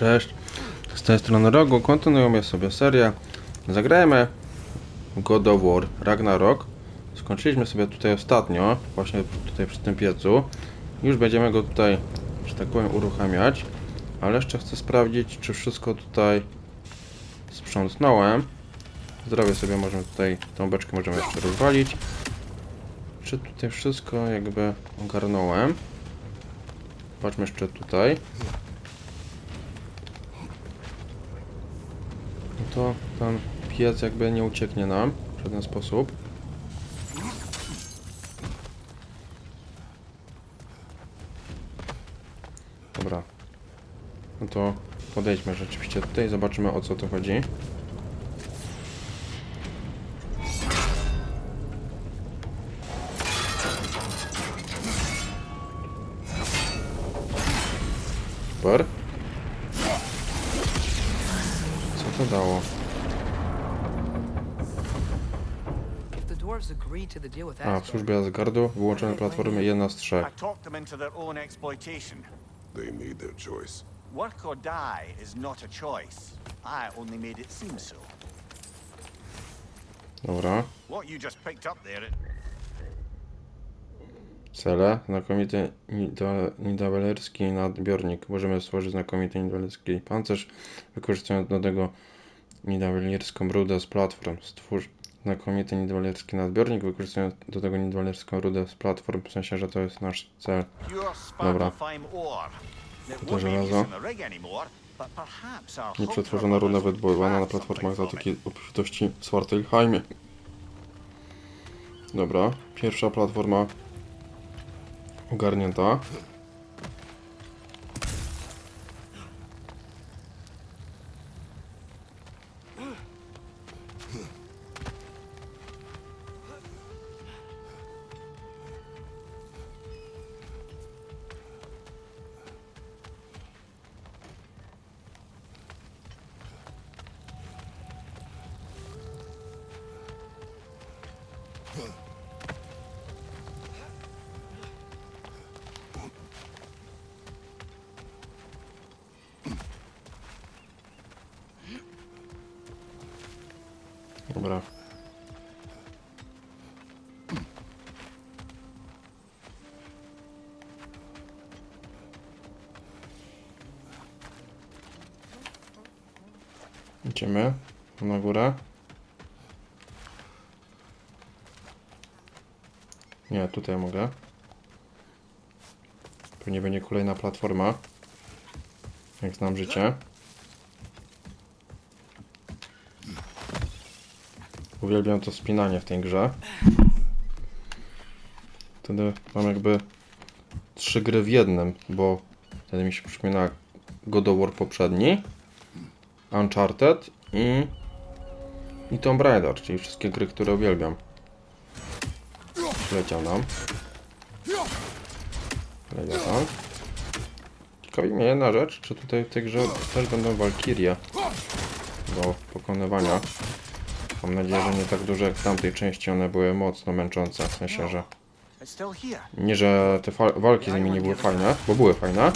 Cześć, z tej strony Rogu, kontynuujemy sobie serię. Zagrajmy God of War Ragnarok. Skończyliśmy sobie tutaj ostatnio, właśnie tutaj przy tym piecu. Już będziemy go tutaj, że tak powiem, uruchamiać. Ale jeszcze chcę sprawdzić, czy wszystko tutaj sprzątnąłem. Zrobię sobie, możemy tutaj, tą beczkę możemy jeszcze rozwalić. Czy tutaj wszystko jakby ogarnąłem. Patrzmy jeszcze tutaj. To ten piec jakby nie ucieknie nam w żaden sposób. Dobra. No to podejdźmy rzeczywiście tutaj, zobaczymy o co tu chodzi. Super. With A, w służbie Asgardu wyłączone platformy jedna z trzech. I talked them into their own exploitation. They made their choice. Work or die is not a choice. I only made it seem so. Dobra. What you just picked up there, Cele. Znakomity nida- nidawelerski nadbiornik. Możemy stworzyć znakomity nidawelerski pancerz, wykorzystując do tego nidawelerską rudę z platform. Stwórz znakomity nidawelerski nadbiornik, wykorzystując do tego nidawelerską rudę z platform. W sensie, że to jest nasz cel. Dobra. To żelazo. Nieprzetworzona ruda wydobywana na platformach Zatoki it. Obfitości Svartalfheimie. Dobra, pierwsza platforma ogarnięta. Dobra. Idziemy na górę. Nie, tutaj mogę. Pewnie będzie kolejna platforma. Jak znam życie. Uwielbiam to spinanie w tej grze. Wtedy mam jakby trzy gry w jednym, bo wtedy mi się przypomina God of War poprzedni, Uncharted i, i Tomb Raider, czyli wszystkie gry, które uwielbiam. Leciał nam. Leciał tam. Ciekawi mnie jedna rzecz, czy tutaj w tej grze też będą Valkyrie do pokonywania. Mam nadzieję, że nie tak duże jak w tamtej części, one były mocno męczące, w sensie, że nie, że te walki z nimi nie były fajne, bo były fajne,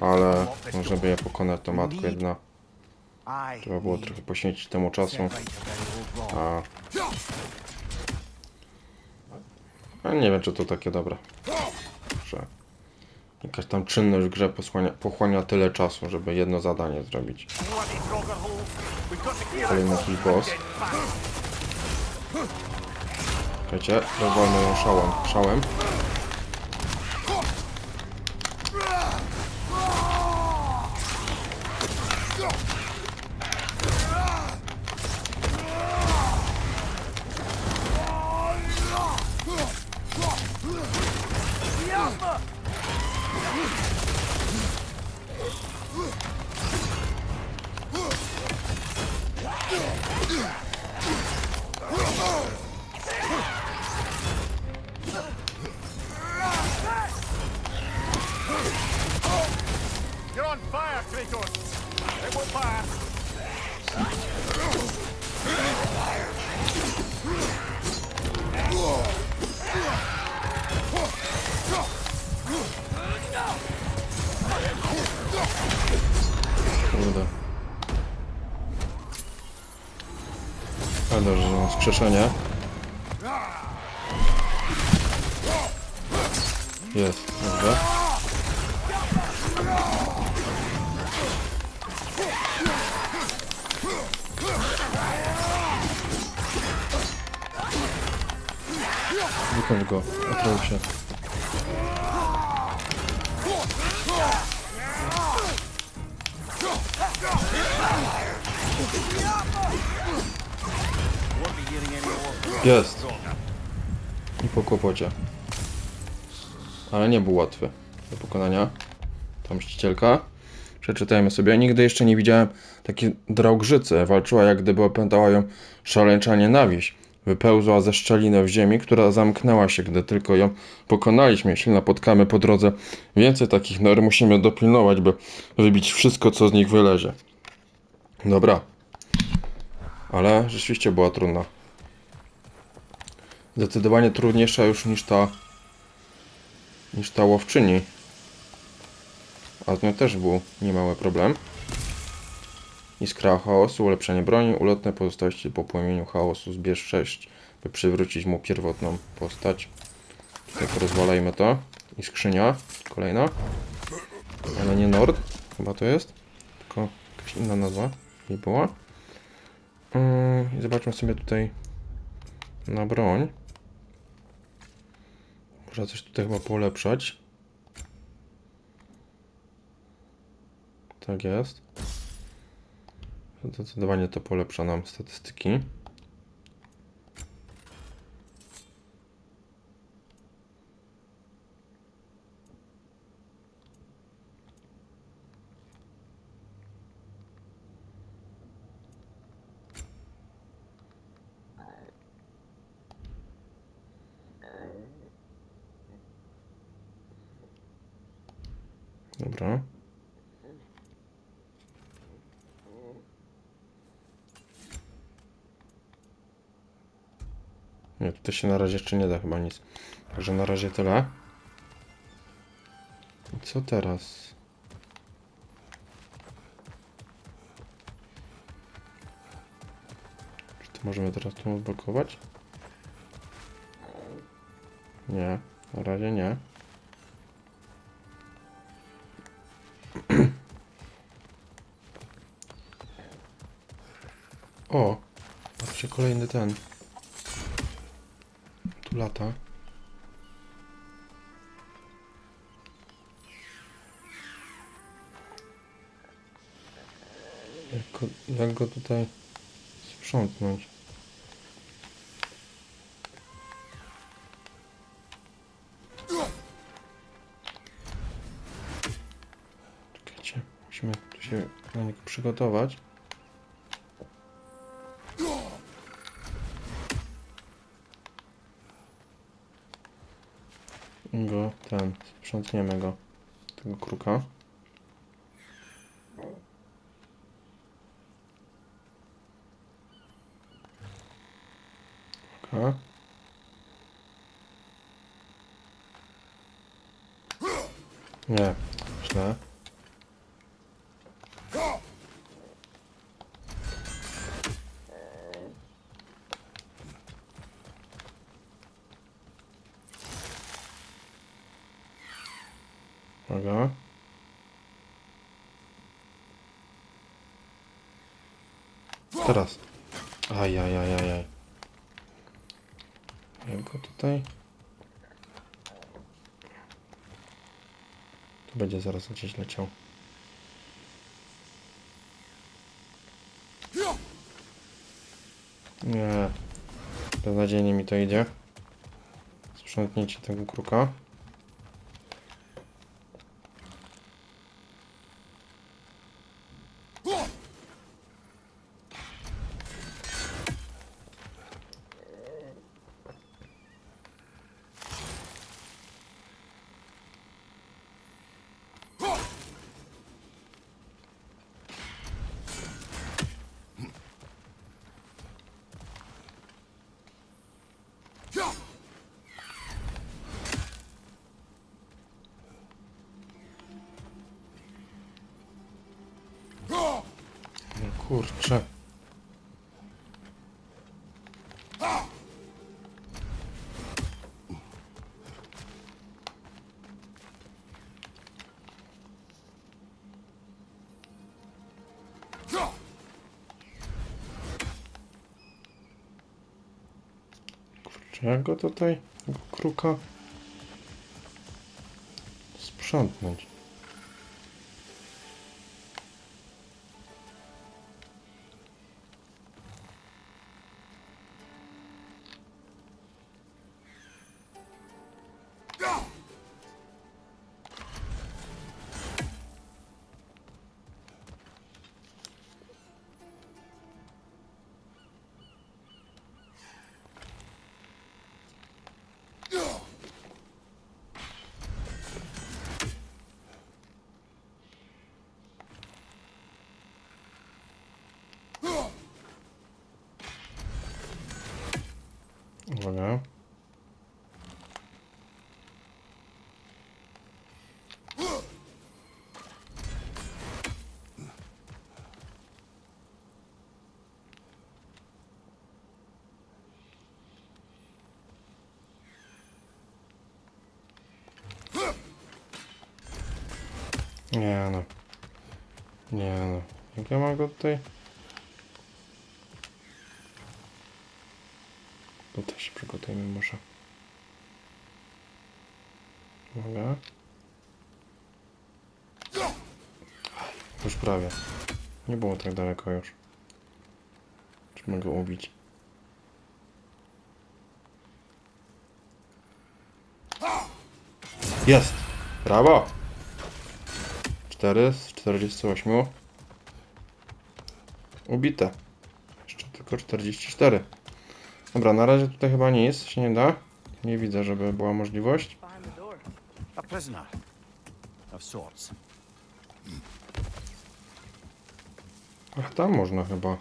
ale no, żeby je pokonać to matko jedna, trzeba było trochę poświęcić temu czasu, a... a nie wiem, czy to takie dobre, że jakaś tam czynność w grze posłania, pochłania tyle czasu, żeby jedno zadanie zrobić. Kolejny jakiś boss. Wiecie, rozwalmy ją szałem, szałem. Wskrzeszenie. Jest, dobrze. Wykończ go, otruł się. Jest. I po kłopocie. Ale nie był łatwy do pokonania. Ta mścicielka. Przeczytajmy sobie. Nigdy jeszcze nie widziałem takiej drałgrzycy. Walczyła jak gdyby opętała ją szaleńcza nienawiść. Wypełzła ze szczeliny w ziemi, która zamknęła się, gdy tylko ją pokonaliśmy. Jeśli napotkamy po drodze więcej takich nor, musimy dopilnować, by wybić wszystko, co z nich wylezie. Dobra. Ale rzeczywiście była trudna. Zdecydowanie trudniejsza już niż ta niż ta łowczyni. A z nią też był niemały problem. Iskra chaosu, ulepszenie broni, ulotne pozostałości po płomieniu chaosu, zbierz 6, by przywrócić mu pierwotną postać. Tutaj porozwalajmy to. I skrzynia, kolejna. Ale nie Nord, chyba to jest. Tylko jakaś inna nazwa jej była. Yy, zobaczmy sobie tutaj na broń. Można coś tutaj chyba polepszać. Tak jest. Zdecydowanie to polepsza nam statystyki. Dobra. Nie, tutaj się na razie jeszcze nie da chyba nic. Także na razie tyle. I co teraz? Czy to możemy teraz tu odblokować? Nie, na razie nie. O! Patrzcie, kolejny ten. Tu lata. Jak go, jak go tutaj sprzątnąć? Czekajcie, musimy tu się na niego przygotować. Sprzątniemy go, tego kruka. Oka. Nie, źle. Uwaga. Teraz. Ajajajajaj. Jak go tutaj? Tu będzie zaraz gdzieś leciał. Nie. Beznadziejnie mi to idzie. Sprzątnijcie tego kruka. Go tutaj, kruka, sprzątnąć? Nie no. Nie no. Jak ja mam go tutaj? To też przygotujmy może. Uwaga. Już prawie. Nie było tak daleko już. Czy mogę ubić? Jest! Brawo! 4 z 48. Ubite. Jeszcze tylko 44. Dobra, na razie tutaj chyba nic się nie da. Nie widzę, żeby była możliwość. A prisoner. Of sorts. Ach, tam można chyba.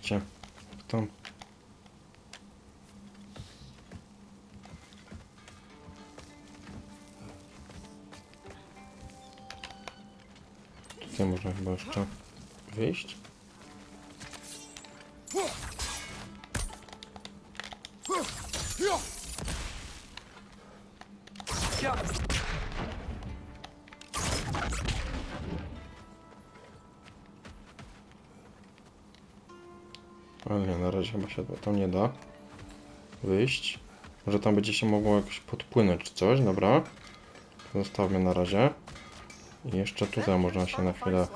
Gdzie? Tam. Tutaj można chyba jeszcze wyjść. Ale nie, na razie chyba się tam nie da wyjść. Może tam będzie się mogło jakoś podpłynąć czy coś, dobra. Zostawmy na razie. I jeszcze tutaj można się na chwilę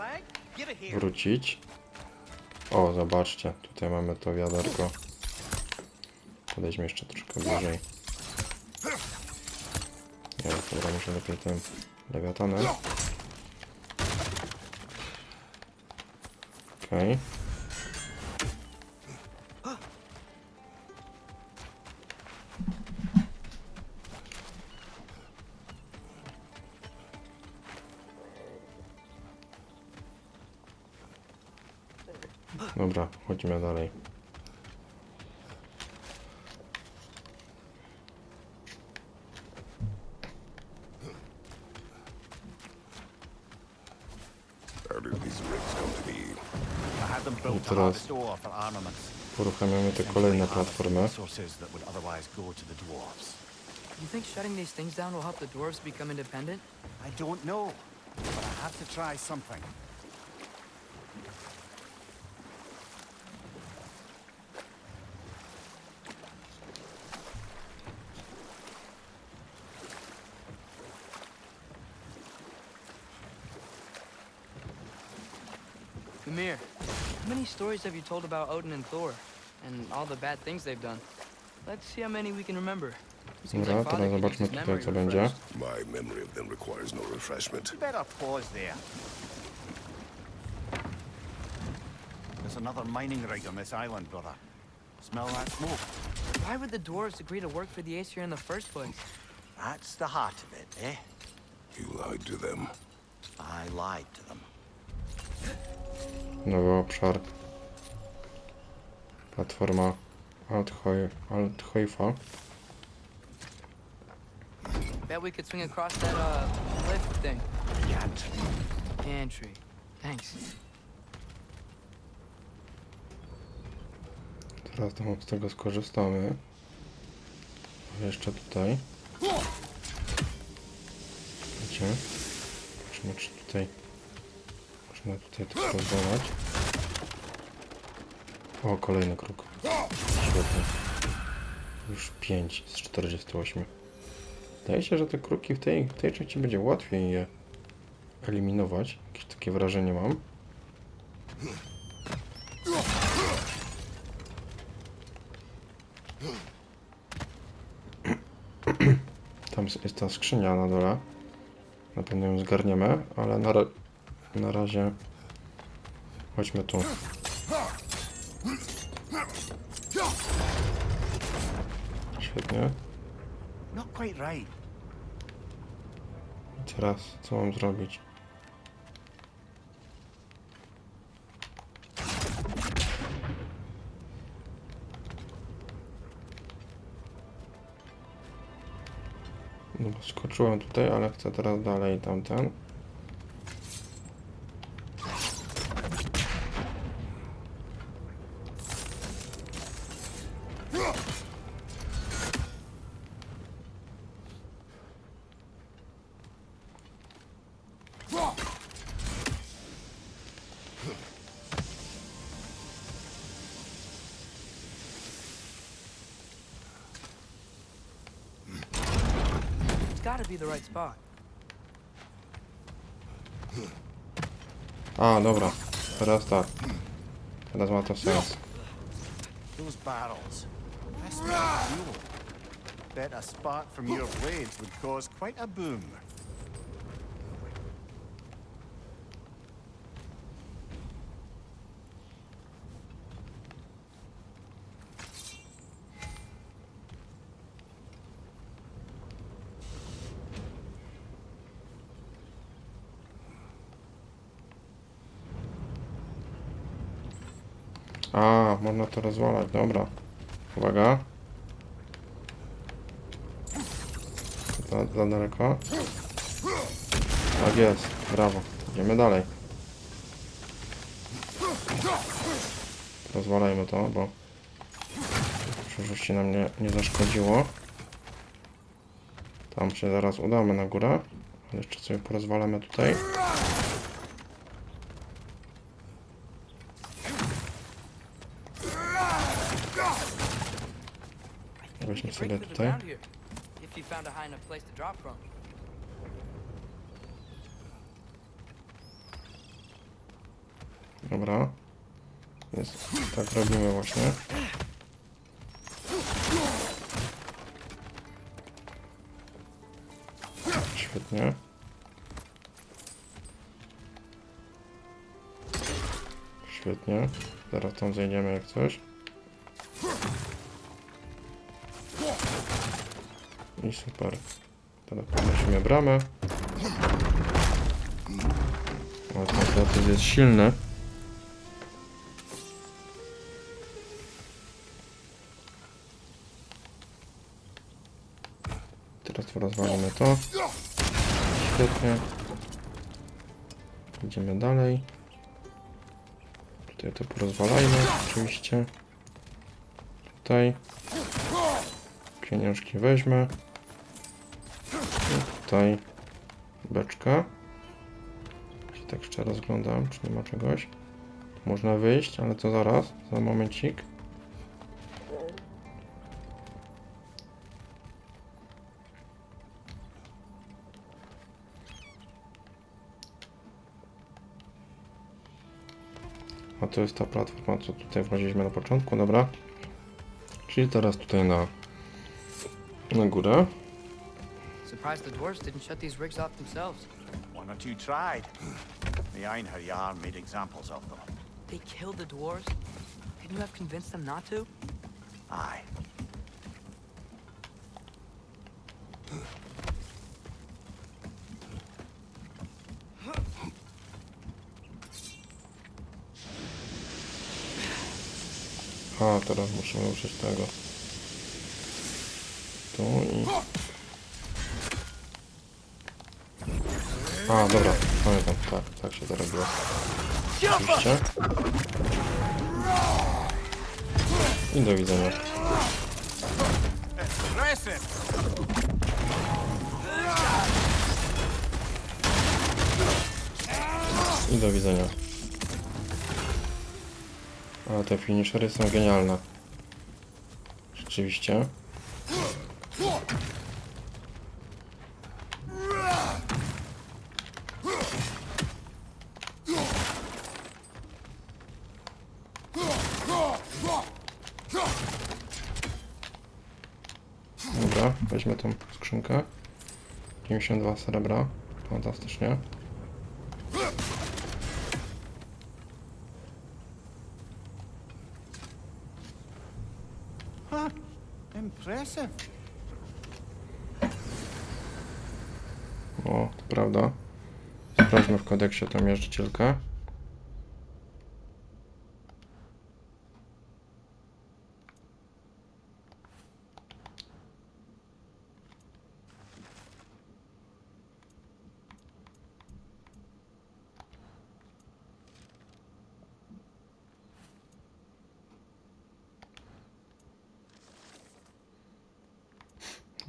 wrócić. O, zobaczcie, tutaj mamy to wiaderko. Podejdźmy jeszcze troszkę bliżej. Nie, dobra, muszę lepiej tym lewiatanem. Okej. Dobra, chodźmy dalej. I teraz- te kolejne platformy. You think shutting these things down will help the dwarves become independent? I don't know, but I have to try something. Ymir, how many stories have you told about Odin and Thor? And all the bad things they've done? Let's see how many we can remember. Seems Dobra, like Father teraz zobaczmy tutaj co będzie. My memory of them requires no refreshment. You better pause there. There's another mining rig on this island, brother. Smell that smoke? Why would the dwarves agree to work for the Aesir in the first place? That's the heart of it, eh? You lied to them. I lied to them. Nowy obszar. Platforma Althoi- Althojfa. Bet we could swing across that, uh, cliff thing. Thanks. Teraz to z tego skorzystamy. Jeszcze tutaj. Wiecie? Zobaczmy czy tutaj można tutaj to spróbować. O, kolejny kruk. Świetnie. Już 5 z 48. Wydaje się, że te kruki w tej, tej części będzie łatwiej je eliminować. Jakieś takie wrażenie mam. Tam jest ta skrzynia na dole. Na pewno ją zgarniemy, ale na, na razie chodźmy tu. Świetnie. I teraz co mam zrobić? No skoczyłem tutaj, ale chcę teraz dalej tamten. Gotta be the right spot. A, dobra. Teraz tak. Teraz ma to sens. Those barrels. I smell fuel. Bet a spark from your blades would cause quite a boom. A, można to rozwalać, dobra. Uwaga. Za, za daleko. Tak jest, brawo. Idziemy dalej. Rozwalajmy to, bo przyszłości nam nie, nie zaszkodziło. Tam się zaraz udamy na górę. Jeszcze sobie porozwalamy tutaj. Weźmy You sobie break through the tutaj. ground here, if you found a high enough place to drop from. Dobra. Jest. Tak robimy właśnie. Świetnie. Świetnie. Zaraz tam zejdziemy jak coś. I super. Teraz podnosimy bramę. O, ten jest silny. Teraz rozwalimy to. Świetnie. Idziemy dalej. Tutaj to porozwalajmy oczywiście. Tutaj. Pieniążki weźmę. Tutaj beczka. Się tak jeszcze rozglądam, czy nie ma czegoś. Można wyjść, ale to zaraz, za momencik. A to jest ta platforma, co tutaj wchodziliśmy na początku, dobra. Czyli teraz tutaj na, na górę. Surprised the dwarves didn't shut these rigs off themselves. One or two tried. The Einherjar made examples of them. They killed the dwarves? Couldn't you have convinced them not to? Aye. A, teraz musimy użyć tego. Tu A, dobra, pamiętam, tak, tak się to robiło. Oczywiście. I do widzenia. I do widzenia. Ale te finishery są genialne. Rzeczywiście. Dobra, weźmy tą skrzynkę. 92 srebra. Fantastycznie. Impressive. O, to prawda. Sprawdźmy w kodeksie tą mierzycielkę.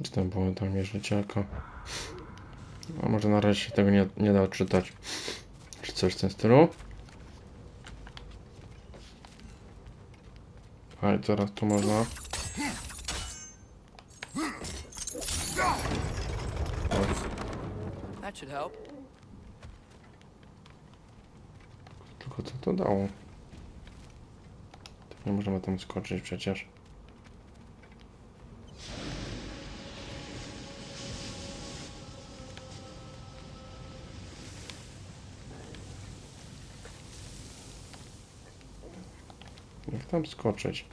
Gdzie tam była ta mierzycielka? A może na razie się tego nie, nie da odczytać. Czy coś w tym stylu? A i teraz tu można. Tylko co to dało? Tak nie możemy tam skoczyć przecież. Jak tam skoczyć?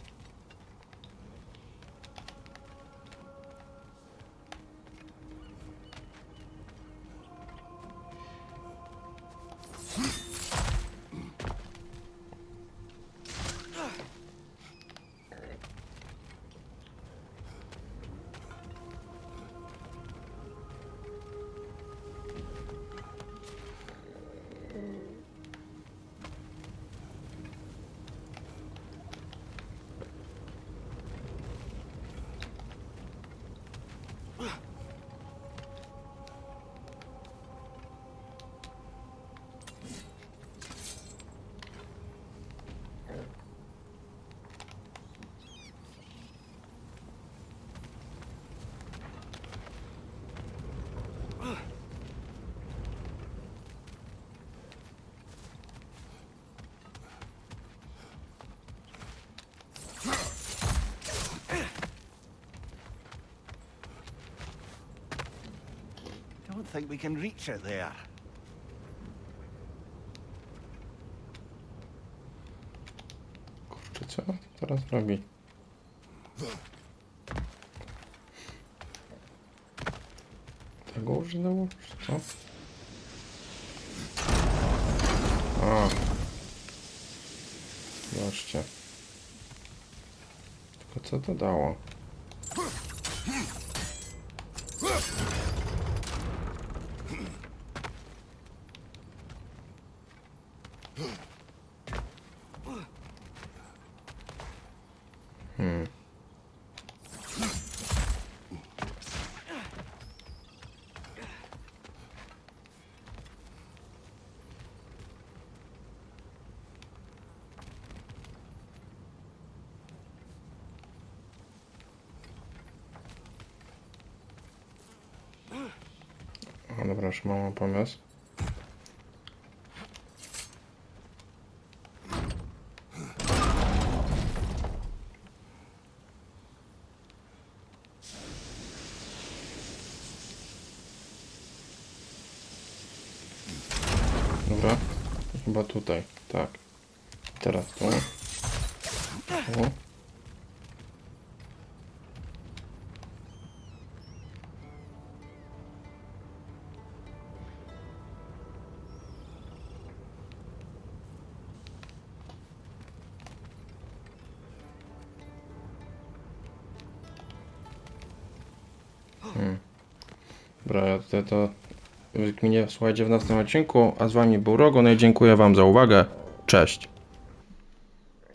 Think we can reach it there. Kurczę, co teraz robi? Tego używało? Czy co? A. Zobaczcie. Tylko co to dało? Hmm. O, dobra, już mam pomysł. Dobra, chyba tutaj, tak. Teraz tu. Tu. Tutaj to wykminię, słuchajcie, w następnym odcinku, a z wami był Rogo, no i dziękuję wam za uwagę. Cześć.